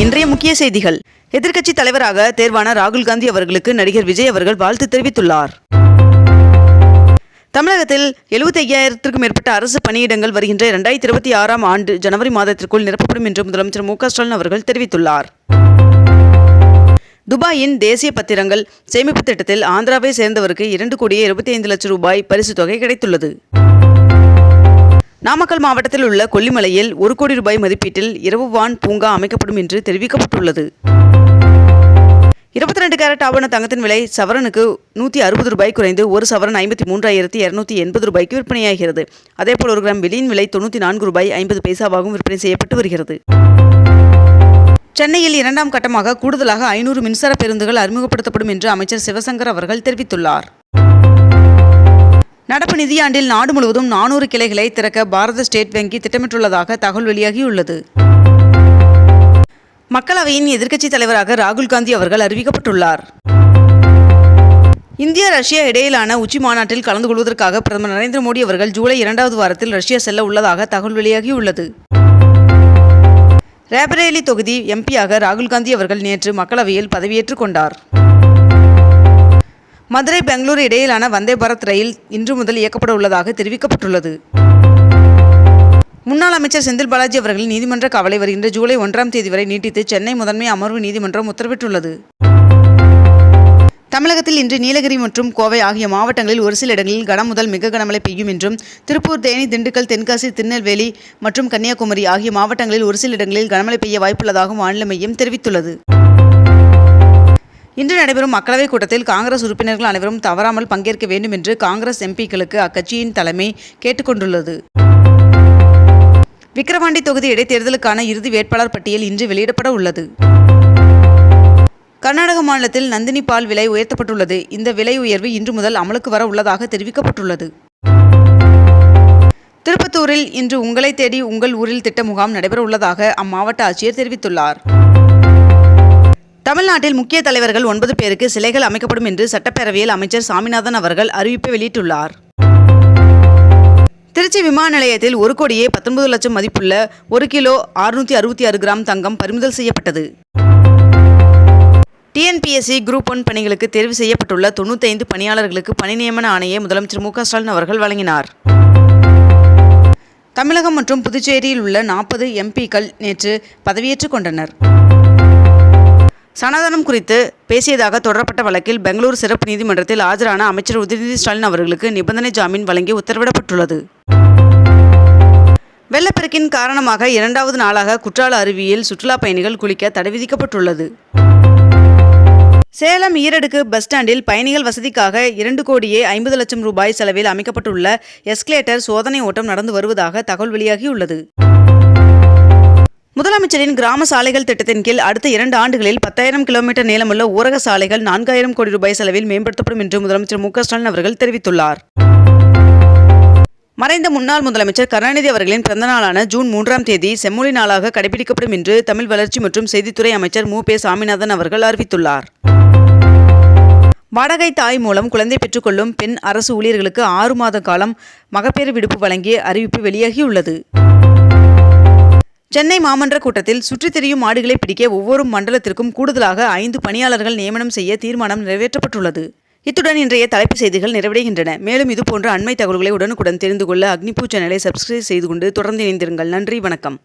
இன்றைய முக்கிய செய்திகள். எதிர்க்கட்சி தலைவராக தேர்வான ராகுல் காந்தி அவர்களுக்கு நடிகர் விஜய் அவர்கள் வாழ்த்து தெரிவித்துள்ளார். தமிழகத்தில் எழுபத்தி ஐயாயிரத்திற்கும் மேற்பட்ட அரசு பணியிடங்கள் வருகின்ற இரண்டாயிரத்தி இருபத்தி ஆறாம் ஆண்டு ஜனவரி மாதத்திற்குள் நிரப்பப்படும் என்று முதலமைச்சர் மு ஸ்டாலின் அவர்கள் தெரிவித்துள்ளார். துபாயின் தேசிய பத்திரங்கள் சேமிப்பு திட்டத்தில் ஆந்திராவை சேர்ந்தவருக்கு இரண்டு கோடியே இருபத்தி ஐந்து லட்சம் ரூபாய் பரிசு தொகை கிடைத்துள்ளது. நாமக்கல் மாவட்டத்தில் உள்ள கொல்லிமலையில் ஒரு கோடி ரூபாய் மதிப்பீட்டில் இரவு வான் பூங்கா அமைக்கப்படும் என்று தெரிவிக்கப்பட்டுள்ளது. இருபத்தி ரெண்டு கேரட் ஆவண தங்கத்தின் விலை சவரனுக்கு நூற்றி அறுபது ரூபாய் குறைந்து ஒரு சவரன் ஐம்பத்தி மூன்றாயிரத்தி இரநூத்தி எண்பது ரூபாய்க்கு விற்பனையாகிறது. அதேபோல் ஒரு கிராம் வெளியின் விலை தொண்ணூற்றி நான்கு ரூபாய் ஐம்பது பைசாவாகவும் விற்பனை செய்யப்பட்டு வருகிறது. சென்னையில் இரண்டாம் கட்டமாக கூடுதலாக ஐநூறு மின்சார பேருந்துகள் அறிமுகப்படுத்தப்படும் என்று அமைச்சர் சிவசங்கர் அவர்கள் தெரிவித்துள்ளார். நடப்பு நிதியாண்டில் நாடு முழுவதும் நானூறு கிளைகளை திறக்க பாரத ஸ்டேட் வங்கி திட்டமிட்டுள்ளதாக தகவல் வெளியாகியுள்ளது. மக்களவையின் எதிர்க்கட்சித் தலைவராக ராகுல் காந்தி அவர்கள் அறிவிக்கப்பட்டுள்ளார். இந்தியா ரஷ்யா இடையிலான உச்சி மாநாட்டில் கலந்து கொள்வதற்காக பிரதமர் நரேந்திர மோடி அவர்கள் ஜூலை இரண்டாவது வாரத்தில் ரஷ்யா செல்ல உள்ளதாக தகவல் வெளியாகியுள்ளது. ரேபரேலி தொகுதி எம்பியாக ராகுல் காந்தி அவர்கள் நேற்று மக்களவையில் பதவியேற்றுக் கொண்டார். மதுரை பெங்களூரு இடையிலான வந்தே பாரத் ரயில் இன்று முதல் இயக்கப்பட உள்ளதாக தெரிவிக்கப்பட்டுள்ளது. முன்னாள் அமைச்சர் செந்தில் பாலாஜி அவர்களின் நீதிமன்ற கவலை வருகின்ற ஜூலை ஒன்றாம் தேதி வரை நீட்டித்து சென்னை முதன்மை அமர்வு நீதிமன்றம் உத்தரவிட்டுள்ளது. தமிழகத்தில் இன்று நீலகிரி மற்றும் கோவை ஆகிய மாவட்டங்களில் ஒரு சில இடங்களில் கனம் முதல் மிக கனமழை பெய்யும் என்றும் திருப்பூர் தேனி திண்டுக்கல் தென்காசி திருநெல்வேலி மற்றும் கன்னியாகுமரி ஆகிய மாவட்டங்களில் ஒரு சில இடங்களில் கனமழை பெய்ய வாய்ப்புள்ளதாகவும் வானிலை மையம் தெரிவித்துள்ளது. இன்று நடைபெறும் மக்களவைக் கூட்டத்தில் காங்கிரஸ் உறுப்பினர்கள் அனைவரும் தவறாமல் பங்கேற்க வேண்டும் என்று காங்கிரஸ் எம்பிக்களுக்கு அக்கட்சியின் தலைமை கேட்டுக்கொண்டுள்ளது. விக்கிரவாண்டி தொகுதி இடைத்தேர்தலுக்கான இறுதி வேட்பாளர் பட்டியல் இன்று வெளியிடப்பட உள்ளது. கர்நாடக மாநிலத்தில் நந்தினி பால் விலை உயர்த்தப்பட்டுள்ளது. இந்த விலை உயர்வு இன்று முதல் அமலுக்கு வர உள்ளதாக தெரிவிக்கப்பட்டுள்ளது. திருப்பத்தூரில் இன்று உங்களை தேடி உங்கள் ஊரில் திட்ட முகாம் நடைபெற உள்ளதாக அம்மாவட்ட ஆட்சியர் தெரிவித்துள்ளார். தமிழ்நாட்டில் முக்கிய தலைவர்கள் ஒன்பது பேருக்கு சிலைகள் அமைக்கப்படும் என்று சட்டப்பேரவையில் அமைச்சர் சாமிநாதன் அவர்கள் அறிவிப்பை வெளியிட்டுள்ளார். திருச்சி விமான நிலையத்தில் ஒரு கோடியே பத்தொன்பது லட்சம் மதிப்புள்ள ஒரு கிலோ அறுநூற்றி அறுபத்தி ஆறு கிராம் தங்கம் பறிமுதல் செய்யப்பட்டது. டிஎன்பிஎஸ்சி குரூப் ஒன் பணிகளுக்கு தேர்வு செய்யப்பட்டுள்ள தொண்ணூத்தைந்து பணியாளர்களுக்கு பணி நியமன ஆணையை முதலமைச்சர் மு ஸ்டாலின் அவர்கள் வழங்கினார். தமிழகம் மற்றும் புதுச்சேரியில் உள்ள நாற்பது எம்பிக்கள் நேற்று பதவியேற்றுக் கொண்டனர். சனாதனம் குறித்து பேசியதாக தொடரப்பட்ட வழக்கில் பெங்களூரு சிறப்பு நீதிமன்றத்தில் ஆஜரான அமைச்சர் உதயநிதி ஸ்டாலின் அவர்களுக்கு நிபந்தனை ஜாமீன் வழங்கி உத்தரவிடப்பட்டுள்ளது. வெள்ளப்பெருக்கின் காரணமாக இரண்டாவது நாளாக குற்றால அருவியில் சுற்றுலா பயணிகள் குளிக்க தடை விதிக்கப்பட்டுள்ளது. சேலம் ஈரடுக்கு பஸ் ஸ்டாண்டில் பயணிகள் வசதிக்காக இரண்டு கோடியே ஐம்பது லட்சம் ரூபாய் செலவில் அமைக்கப்பட்டுள்ள எஸ்கலேட்டர் சோதனை ஓட்டம் நடந்து வருவதாக தகவல் வெளியாகியுள்ளது. முதலமைச்சரின் கிராம சாலைகள் திட்டத்தின் கீழ் அடுத்த இரண்டு ஆண்டுகளில் பத்தாயிரம் கிலோமீட்டர் நீளமுள்ள ஊரக சாலைகள் நான்காயிரம் கோடி ரூபாய் செலவில் மேம்படுத்தப்படும் என்று முதலமைச்சர் மு ஸ்டாலின் அவர்கள் தெரிவித்துள்ளார். மறைந்த முன்னாள் முதலமைச்சர் கருணாநிதி அவர்களின் பிறந்தநாளான ஜூன் மூன்றாம் தேதி செம்மொழி நாளாக கடைபிடிக்கப்படும் என்று தமிழ் வளர்ச்சி மற்றும் செய்தித்துறை அமைச்சர் மு பே சாமிநாதன் அவர்கள் அறிவித்துள்ளார். வாடகை தாய் மூலம் குழந்தை பெற்றுக்கொள்ளும் பெண் அரசு ஊழியர்களுக்கு ஆறு மாத காலம் மகப்பேறு விடுப்பு வழங்கிய அறிவிப்பு வெளியாகியுள்ளது. சென்னை மாமன்ற கூட்டத்தில் சுற்றித் திரியும் மாடுகளை பிடிக்க ஒவ்வொரு மண்டலத்திற்கும் கூடுதலாக ஐந்து பணியாளர்கள் நியமனம் செய்ய தீர்மானம் நிறைவேற்றப்பட்டுள்ளது. இத்துடன் இன்றைய தலைப்புச் செய்திகள் நிறைவடைகின்றன. மேலும் இதுபோன்ற அண்மை தகவல்களை உடனுக்குடன் தெரிந்து கொள்ள அக்னிபூ சேனலை சப்ஸ்கிரைப் செய்து கொண்டு தொடர்ந்து இணைந்திருங்கள். நன்றி வணக்கம்.